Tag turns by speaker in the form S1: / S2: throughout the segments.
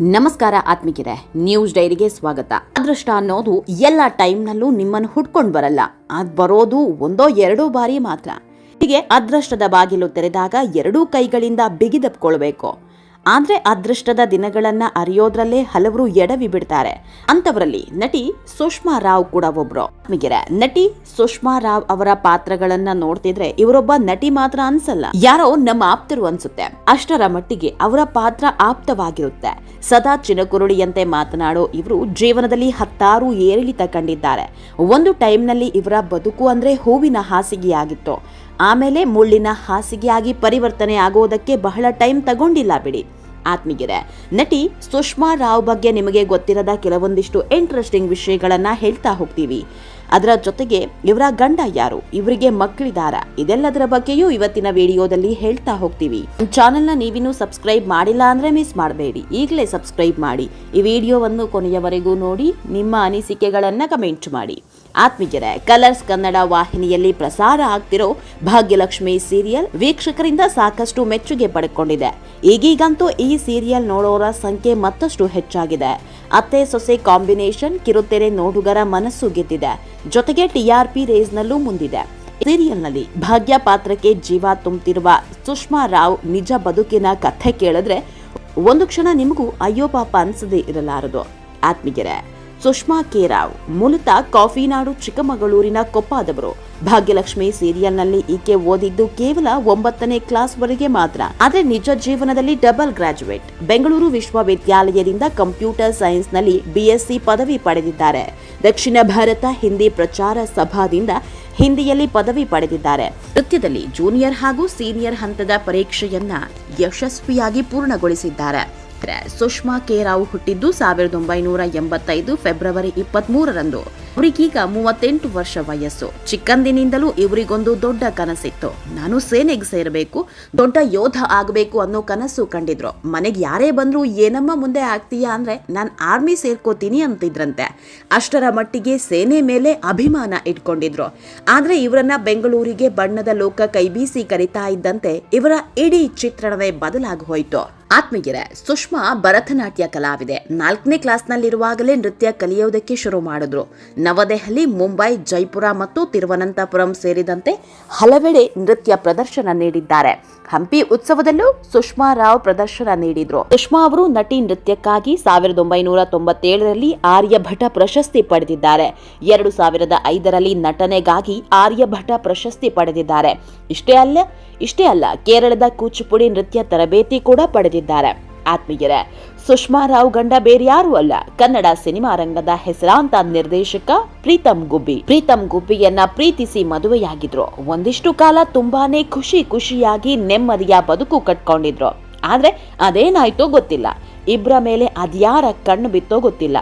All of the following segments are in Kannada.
S1: ನಮಸ್ಕಾರ ಆತ್ಮಿಕಿರೆ ನ್ಯೂಸ್ ಡೈರಿಗೆ ಸ್ವಾಗತ. ಅದೃಷ್ಟ ಅನ್ನೋದು ಎಲ್ಲ ಟೈಮ್ನಲ್ಲೂ ನಿಮ್ಮನ್ನು ಹುಡ್ಕೊಂಡು ಬರಲ್ಲ. ಅದ್ ಬರೋದು ಒಂದೋ ಎರಡೋ ಬಾರಿ ಮಾತ್ರ. ಹೀಗೆ ಅದೃಷ್ಟದ ಬಾಗಿಲು ತೆರೆದಾಗ ಎರಡೂ ಕೈಗಳಿಂದ ಬಿಗಿದಪ್ಕೊಳ್ಬೇಕು. ಆದ್ರೆ ಅದೃಷ್ಟದ ದಿನಗಳನ್ನು ಅರಿಯೋದ್ರಲ್ಲೇ ಹಲವರು ಎಡವಿ ಬಿಡ್ತಾರೆ. ಅಂತವರಲ್ಲಿ ನಟಿ ಸುಷ್ಮಾ ರಾವ್ ಕೂಡ ಒಬ್ರು. ನಟಿ ಸುಷ್ಮಾ ರಾವ್ ಅವರ ಪಾತ್ರಗಳನ್ನ ನೋಡ್ತಿದ್ರೆ ಇವರೊಬ್ಬ ನಟಿ ಮಾತ್ರ ಅನ್ಸಲ್ಲ. ಯಾರೋ ನಮ್ಮ ಆಪ್ತರು ಅನ್ಸುತ್ತೆ. ಅಷ್ಟರ ಮಟ್ಟಿಗೆ ಅವರ ಪಾತ್ರ ಆಪ್ತವಾಗಿರುತ್ತೆ. ಸದಾ ಚಿನಕುರುಳಿಯಂತೆ ಮಾತನಾಡೋ ಇವರು ಜೀವನದಲ್ಲಿ ಹತ್ತಾರು ಏರಿಳಿತ ಕಂಡಿದ್ದಾರೆ. ಒಂದು ಟೈಮ್ನಲ್ಲಿ ಇವರ ಬದುಕು ಅಂದ್ರೆ ಹೂವಿನ ಹಾಸಿಗೆಯಾಗಿತ್ತು. ಆಮೇಲೆ ಮುಳ್ಳಿನ ಹಾಸಿಗೆಯಾಗಿ ಪರಿವರ್ತನೆ ಆಗೋದಕ್ಕೆ ಬಹಳ ಟೈಮ್ ತಗೊಂಡಿಲ್ಲ ಬಿಡಿ. ಆತ್ಮೀಗೆರೆ ನಟಿ ಸುಷ್ಮಾ ರಾವ್ ಬಗ್ಗೆ ನಿಮಗೆ ಗೊತ್ತಿರದ ಕೆಲವೊಂದಿಷ್ಟು ಇಂಟ್ರೆಸ್ಟಿಂಗ್ ವಿಷಯಗಳನ್ನು ಹೇಳ್ತಾ ಹೋಗ್ತೀವಿ. ಅದರ ಜೊತೆಗೆ ಇವರ ಗಂಡ ಯಾರು, ಇವರಿಗೆ ಮಕ್ಕಳಿದಾರ, ಇದೆಲ್ಲದರ ಬಗ್ಗೆಯೂ ಇವತ್ತಿನ ವಿಡಿಯೋದಲ್ಲಿ ಹೇಳ್ತಾ ಹೋಗ್ತೀವಿ. ಚಾನೆಲ್ನ ನೀವಿನ್ನೂ ಸಬ್ಸ್ಕ್ರೈಬ್ ಮಾಡಿಲ್ಲ ಅಂದ್ರೆ ಮಿಸ್ ಮಾಡಬೇಡಿ. ಈಗಲೇ ಸಬ್ಸ್ಕ್ರೈಬ್ ಮಾಡಿ. ಈ ವಿಡಿಯೋವನ್ನು ಕೊನೆಯವರೆಗೂ ನೋಡಿ, ನಿಮ್ಮ ಅನಿಸಿಕೆಗಳನ್ನು ಕಮೆಂಟ್ ಮಾಡಿ. ಆತ್ಮೀಯರೇ, ಕಲರ್ಸ್ ಕನ್ನಡ ವಾಹಿನಿಯಲ್ಲಿ ಪ್ರಸಾರ ಆಗ್ತಿರೋ ಭಾಗ್ಯಲಕ್ಷ್ಮಿ ಸೀರಿಯಲ್ ವೀಕ್ಷಕರಿಂದ ಸಾಕಷ್ಟು ಮೆಚ್ಚುಗೆ ಪಡೆಕೊಂಡಿದೆ ಈಗೀಗಂತೂ ಈ ಸೀರಿಯಲ್ ನೋಡೋರ ಸಂಖ್ಯೆ ಮತ್ತಷ್ಟು ಹೆಚ್ಚಾಗಿದೆ. ಅತ್ತೆ ಸೊಸೆ ಕಾಂಬಿನೇಷನ್ ಕಿರುತೆರೆ ನೋಡುಗರ ಮನಸ್ಸು ಗೆದ್ದಿದೆ. ಜೊತೆಗೆ ಟಿಆರ್ಪಿ ರೇಸ್ನಲ್ಲೂ ಮುಂದಿದೆ. ಸೀರಿಯಲ್ನಲ್ಲಿ ಭಾಗ್ಯ ಪಾತ್ರಕ್ಕೆ ಜೀವ ತುಂಬುತ್ತಿರುವ ಸುಷ್ಮಾ ರಾವ್ ನಿಜ ಬದುಕಿನ ಕಥೆ ಕೇಳಿದ್ರೆ ಒಂದು ಕ್ಷಣ ನಿಮಗೂ ಅಯ್ಯೋ ಪಾಪ ಅನ್ಸದೇ ಇರಲಾರದು. ಆತ್ಮೀಯರೇ ಸುಷ್ಮಾ ಕೇರಾವ್. ಮೂಲತಃ ಕಾಫಿನಾಡು ಚಿಕ್ಕಮಗಳೂರಿನ ಕೊಪ್ಪಾದವರು. ಭಾಗ್ಯಲಕ್ಷ್ಮಿ ಸೀರಿಯಲ್ನಲ್ಲಿ ಈಕೆ ಓದಿದ್ದು ಕೇವಲ ಒಂಬತ್ತನೇ ಕ್ಲಾಸ್ ವರೆಗೆ ಮಾತ್ರ. ಆದರೆ ನಿಜ ಜೀವನದಲ್ಲಿ ಡಬಲ್ ಗ್ರಾಜುಯೇಟ್. ಬೆಂಗಳೂರು ವಿಶ್ವವಿದ್ಯಾಲಯದಿಂದ ಕಂಪ್ಯೂಟರ್ ಸೈನ್ಸ್ನಲ್ಲಿ ಬಿಎಸ್ಸಿ ಪದವಿ ಪಡೆದಿದ್ದಾರೆ. ದಕ್ಷಿಣ ಭಾರತ ಹಿಂದಿ ಪ್ರಚಾರ ಸಭಾದಿಂದ ಹಿಂದಿಯಲ್ಲಿ ಪದವಿ ಪಡೆದಿದ್ದಾರೆ. ನೃತ್ಯದಲ್ಲಿ ಜೂನಿಯರ್ ಹಾಗೂ ಸೀನಿಯರ್ ಹಂತದ ಪರೀಕ್ಷೆಯನ್ನ ಯಶಸ್ವಿಯಾಗಿ ಪೂರ್ಣಗೊಳಿಸಿದ್ದಾರೆ. ಸುಷ್ಮಾ ಕೆ ರಾವ್ ಹುಟ್ಟಿದ್ದು ಸಾವಿರದ ಒಂಬೈನೂರ ಎಂಬತ್ತೈದು ಫೆಬ್ರವರಿ ಇಪ್ಪತ್ತ್ ಮೂರರಂದು ಅವರಿಗೀಗ ಮೂವತ್ತೆಂಟು ವರ್ಷ ವಯಸ್ಸು. ಚಿಕ್ಕಂದಿನಿಂದಲೂ ಇವರಿಗೊಂದು ದೊಡ್ಡ ಕನಸಿತ್ತು. ನಾನು ಸೇನೆಗೆ ಸೇರಬೇಕು, ದೊಡ್ಡ ಯೋಧ ಆಗಬೇಕು ಅನ್ನೋ ಕನಸು ಕಂಡಿದ್ರು. ಮನೆಗೆ ಯಾರೇ ಬಂದರೂ ಏನಮ್ಮ ಮುಂದೆ ಆಗ್ತೀಯಾ ಅಂದ್ರೆ ನಾನು ಆರ್ಮಿ ಸೇರ್ಕೋತೀನಿ ಅಂತಿದ್ರಂತೆ. ಅಷ್ಟರ ಮಟ್ಟಿಗೆ ಸೇನೆ ಮೇಲೆ ಅಭಿಮಾನ ಇಟ್ಕೊಂಡಿದ್ರು. ಆದರೆ ಇವರನ್ನ ಬೆಂಗಳೂರಿಗೆ ಬಣ್ಣದ ಲೋಕ ಕೈಬೀಸಿ ಕರಿತಾ ಇದ್ದಂತೆ ಇವರ ಇಡೀ ಚಿತ್ರಣವೇ ಬದಲಾಗಿ ಹೋಯಿತು. ಆತ್ಮೀಯರೇ, ಸುಷ್ಮಾ ಭರತನಾಟ್ಯ ಕಲಾವಿದೆ. ನಾಲ್ಕನೇ ಕ್ಲಾಸ್ನಲ್ಲಿರುವಾಗಲೇ ನೃತ್ಯ ಕಲಿಯೋದಕ್ಕೆ ಶುರು ಮಾಡಿದ್ರು. ನವದೆಹಲಿ, ಮುಂಬೈ, ಜೈಪುರ ಮತ್ತು ತಿರುವನಂತಪುರಂ ಸೇರಿದಂತೆ ಹಲವೆಡೆ ನೃತ್ಯ ಪ್ರದರ್ಶನ ನೀಡಿದ್ದಾರೆ. ಹಂಪಿ ಉತ್ಸವದಲ್ಲೂ ಸುಷ್ಮಾ ರಾವ್ ಪ್ರದರ್ಶನ ನೀಡಿದ್ರು. ಸುಷ್ಮಾ ಅವರು ನಟಿ ನೃತ್ಯಕ್ಕಾಗಿ ಸಾವಿರದ ಒಂಬೈನೂರ ತೊಂಬತ್ತೇಳರಲ್ಲಿ ಆರ್ಯಭಟ ಪ್ರಶಸ್ತಿ ಪಡೆದಿದ್ದಾರೆ. ಎರಡು ಸಾವಿರದ ಐದರಲ್ಲಿ ನಟನೆಗಾಗಿ ಆರ್ಯಭಟ ಪ್ರಶಸ್ತಿ ಪಡೆದಿದ್ದಾರೆ. ಇಷ್ಟೇ ಅಲ್ಲ ಇಷ್ಟೇ ಅಲ್ಲ, ಕೇರಳದ ಕೂಚಿಪುಡಿ ನೃತ್ಯ ತರಬೇತಿ ಕೂಡ ಪಡೆದಿದ್ದಾರೆ. ಆತ್ಮೀಯರೇ, ಸುಷ್ಮಾ ರಾವ್ ಗಂಡ ಬೇರ್ಯಾರೂ ಅಲ್ಲ, ಕನ್ನಡ ಸಿನಿಮಾ ರಂಗದ ಹೆಸರಾಂತ ನಿರ್ದೇಶಕ ಪ್ರೀತಮ್ ಗುಬ್ಬಿ. ಪ್ರೀತಮ್ ಗುಬ್ಬಿಯನ್ನ ಪ್ರೀತಿಸಿ ಮದುವೆಯಾಗಿದ್ರು. ಒಂದಿಷ್ಟು ಕಾಲ ತುಂಬಾನೇ ಖುಷಿ ಖುಷಿಯಾಗಿ ನೆಮ್ಮದಿಯ ಬದುಕು ಕಟ್ಕೊಂಡಿದ್ರು. ಆದ್ರೆ ಅದೇನಾಯ್ತೋ ಗೊತ್ತಿಲ್ಲ. ಇಬ್ರ ಮೇಲೆ ಅದ್ಯಾರ ಕಣ್ಣು ಬಿತ್ತೋ ಗೊತ್ತಿಲ್ಲ.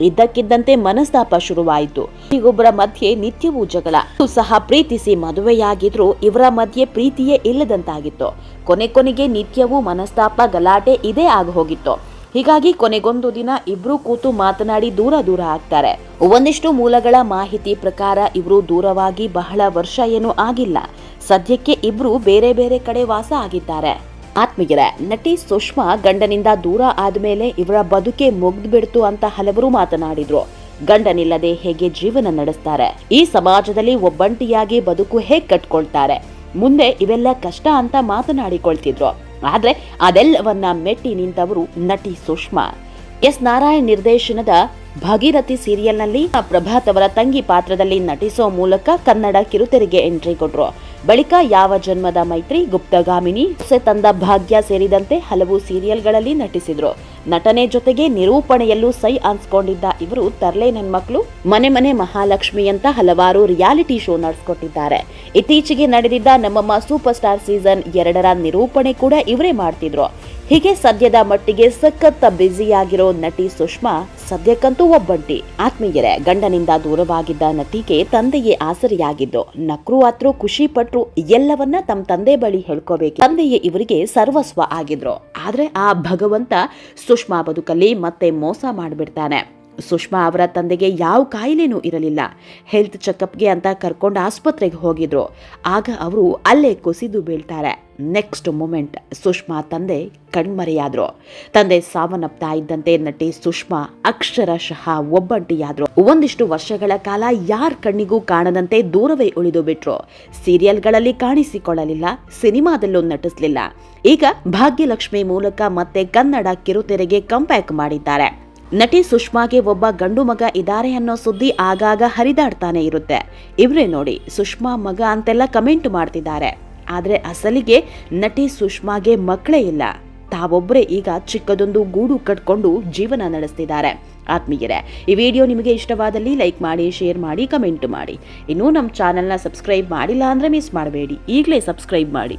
S1: ಇದ್ದಕ್ಕಿದ್ದಂತೆ ಮನಸ್ತಾಪ ಶುರುವಾಯಿತು. ಈಗೊಬ್ಬರ ಮಧ್ಯೆ ನಿತ್ಯವೂ ಜಗಳ. ಸಹ ಪ್ರೀತಿಸಿ ಮದುವೆಯಾಗಿದ್ರು ಇವರ ಮಧ್ಯೆ ಪ್ರೀತಿಯೇ ಇಲ್ಲದಂತಾಗಿತ್ತು. ಕೊನೆ ಕೊನೆಗೆ ನಿತ್ಯವೂ ಮನಸ್ತಾಪ, ಗಲಾಟೆ ಇದೇ ಆಗಿ ಹೋಗಿತ್ತು ಹೀಗಾಗಿ ಕೊನೆಗೊಂದು ದಿನ ಇಬ್ರು ಕೂತು ಮಾತನಾಡಿ ದೂರ ದೂರ ಆಗ್ತಾರೆ. ಒಂದಿಷ್ಟು ಮೂಲಗಳ ಮಾಹಿತಿ ಪ್ರಕಾರ ಇಬ್ರು ದೂರವಾಗಿ ಬಹಳ ವರ್ಷ ಏನೂ ಆಗಿಲ್ಲ. ಸದ್ಯಕ್ಕೆ ಇಬ್ರು ಬೇರೆ ಬೇರೆ ಕಡೆ ವಾಸ ಆಗಿದ್ದಾರೆ. ಆತ್ಮೀಯರ, ನಟಿ ಸುಷ್ಮಾ ಗಂಡನಿಂದ ದೂರ ಆದಮೇಲೆ ಇವರ ಬದುಕೆ ಮುಗ್ದು ಬಿಡ್ತು ಅಂತ ಹಲವರು ಮಾತನಾಡಿದ್ರು. ಗಂಡನಿಲ್ಲದೆ ಹೇಗೆ ಜೀವನ ನಡೆಸ್ತಾರೆ? ಈ ಸಮಾಜದಲ್ಲಿ ಒಬ್ಬಂಟಿಯಾಗಿ ಬದುಕು ಹೇಗೆ ಕಟ್ಕೊಳ್ತಾರೆ? ಮುಂದೆ ಇವೆಲ್ಲ ಕಷ್ಟ ಅಂತ ಮಾತನಾಡಿಕೊಳ್ತಿದ್ರು. ಆದ್ರೆ ಅದೆಲ್ಲವನ್ನ ಮೆಟ್ಟಿ ನಿಂತವರು ನಟಿ ಸುಷ್ಮಾ. ಎಸ್ ನಾರಾಯಣ್ ನಿರ್ದೇಶನದ ಭಾಗೀರಥಿ ಸೀರಿಯಲ್ನಲ್ಲಿ ಪ್ರಭಾತ್ ಅವರ ತಂಗಿ ಪಾತ್ರದಲ್ಲಿ ನಟಿಸೋ ಮೂಲಕ ಕನ್ನಡ ಕಿರುತೆರೆಗೆ ಎಂಟ್ರಿ ಕೊಟ್ರು. ಬಳಿಕ ಯಾವ ಜನ್ಮದ ಮೈತ್ರಿ ಗುಪ್ತಗಾಮಿನಿ ಸೆ ತಂದ ಭಾಗ್ಯ ಸೇರಿದಂತೆ ಹಲವು ಸೀರಿಯಲ್ಗಳಲ್ಲಿ ನಟಿಸಿದ್ರು. ನಟನೆ ಜೊತೆಗೆ ನಿರೂಪಣೆಯಲ್ಲೂ ಸೈ ಅನ್ಸ್ಕೊಂಡಿದ್ದ ಇವರು ತರ್ಲೆ ನನ್ಮಕ್ಳು ಮನೆ ಮನೆ ಮಹಾಲಕ್ಷ್ಮಿ ಅಂತ ಹಲವಾರು ರಿಯಾಲಿಟಿ ಶೋ ನಡೆಸ್ಕೊಟ್ಟಿದ್ದಾರೆ. ಇತ್ತೀಚೆಗೆ ನಡೆದಿದ್ದ ನಮ್ಮಮ್ಮ ಸೂಪರ್ ಸ್ಟಾರ್ ಸೀಸನ್ ಎರಡರ ನಿರೂಪಣೆ ಕೂಡ ಇವರೇ ಮಾಡ್ತಿದ್ರು. ಹೀಗೆ ಸದ್ಯದ ಮಟ್ಟಿಗೆ ಸಖತ್ತ ಬ್ಯುಸಿಯಾಗಿರೋ ನಟಿ ಸುಷ್ಮಾ ಸದ್ಯಕ್ಕಂತೂ ಒಬ್ಬಂಟಿ. ಆತ್ಮೀಯರೇ, ಗಂಡನಿಂದ ದೂರವಾಗಿದ್ದ ನಟಿಗೆ ತಂದೆಯೇ ಆಸರಿಯಾಗಿದ್ದು, ನಕ್ರು ಅತ್ರು ಖುಷಿ ಪಟ್ರು ಎಲ್ಲವನ್ನ ತಮ್ಮ ತಂದೆ ಬಳಿ ಹೇಳ್ಕೋಬೇಕು. ತಂದೆಯೇ ಇವರಿಗೆ ಸರ್ವಸ್ವ ಆಗಿದ್ರು. ಆದ್ರೆ ಆ ಭಗವಂತ ಸುಷ್ಮಾ ಬದುಕಲ್ಲಿ ಮತ್ತೆ ಮೋಸ ಮಾಡಿಬಿಡ್ತಾನೆ. ಸುಷ್ಮಾ ಅವರ ತಂದೆಗೆ ಯಾವ ಕಾಯಿಲೆನೂ ಇರಲಿಲ್ಲ. ಹೆಲ್ತ್ ಚೆಕಪ್ಗೆ ಅಂತ ಕರ್ಕೊಂಡು ಆಸ್ಪತ್ರೆಗೆ ಹೋಗಿದ್ರು. ಆಗ ಅವರು ಅಲ್ಲೇ ಕುಸಿದು ಬೀಳ್ತಾರೆ. ನೆಕ್ಸ್ಟ್ ಮೂಮೆಂಟ್ ಸುಷ್ಮಾ ತಂದೆ ಕಣ್ಮರೆಯಾದ್ರು. ತಂದೆ ಸಾವನ್ನಪ್ತಾ ಇದ್ದಂತೆ ನಟಿ ಸುಷ್ಮಾ ಅಕ್ಷರಶಃ ಒಬ್ಬಂಟಿಯಾದ್ರು. ಒಂದಿಷ್ಟು ವರ್ಷಗಳ ಕಾಲ ಯಾರ ಕಣ್ಣಿಗೂ ಕಾಣದಂತೆ ದೂರವೇ ಉಳಿದು ಬಿಟ್ರು. ಸೀರಿಯಲ್ಗಳಲ್ಲಿ ಕಾಣಿಸಿಕೊಳ್ಳಲಿಲ್ಲ, ಸಿನಿಮಾದಲ್ಲೂ ನಟಿಸಲಿಲ್ಲ. ಈಗ ಭಾಗ್ಯಲಕ್ಷ್ಮಿ ಮೂಲಕ ಮತ್ತೆ ಕನ್ನಡ ಕಿರುತೆರೆಗೆ ಕಂಬ್ಯಾಕ್ ಮಾಡಿದ್ದಾರೆ. ನಟಿ ಸುಷ್ಮಾಗೆ ಒಬ್ಬ ಗಂಡು ಮಗ ಇದ್ದಾರೆ ಅನ್ನೋ ಸುದ್ದಿ ಆಗಾಗ ಹರಿದಾಡ್ತಾನೆ ಇರುತ್ತೆ. ಇವರೇ ನೋಡಿ, ಸುಷ್ಮಾ ಮಗ ಅಂತೆಲ್ಲ ಕಮೆಂಟ್ ಮಾಡ್ತಿದ್ದಾರೆ. ಆದರೆ ಅಸಲಿಗೆ ನಟಿ ಸುಷ್ಮಾಗೆ ಮಕ್ಕಳೇ ಇಲ್ಲ. ತಾವೊಬ್ಬರೇ ಈಗ ಚಿಕ್ಕದೊಂದು ಗೂಡು ಕಟ್ಕೊಂಡು ಜೀವನ ನಡೆಸ್ತಿದ್ದಾರೆ. ಆತ್ಮೀಯರೇ, ಈ ವಿಡಿಯೋ ನಿಮಗೆ ಇಷ್ಟವಾದಲ್ಲಿ ಲೈಕ್ ಮಾಡಿ, ಶೇರ್ ಮಾಡಿ, ಕಮೆಂಟ್ ಮಾಡಿ. ಇನ್ನೂ ನಮ್ಮ ಚಾನಲ್ನ ಸಬ್ಸ್ಕ್ರೈಬ್ ಮಾಡಿಲ್ಲ ಅಂದರೆ ಮಿಸ್ ಮಾಡಬೇಡಿ. ಈಗಲೇ ಸಬ್ಸ್ಕ್ರೈಬ್ ಮಾಡಿ.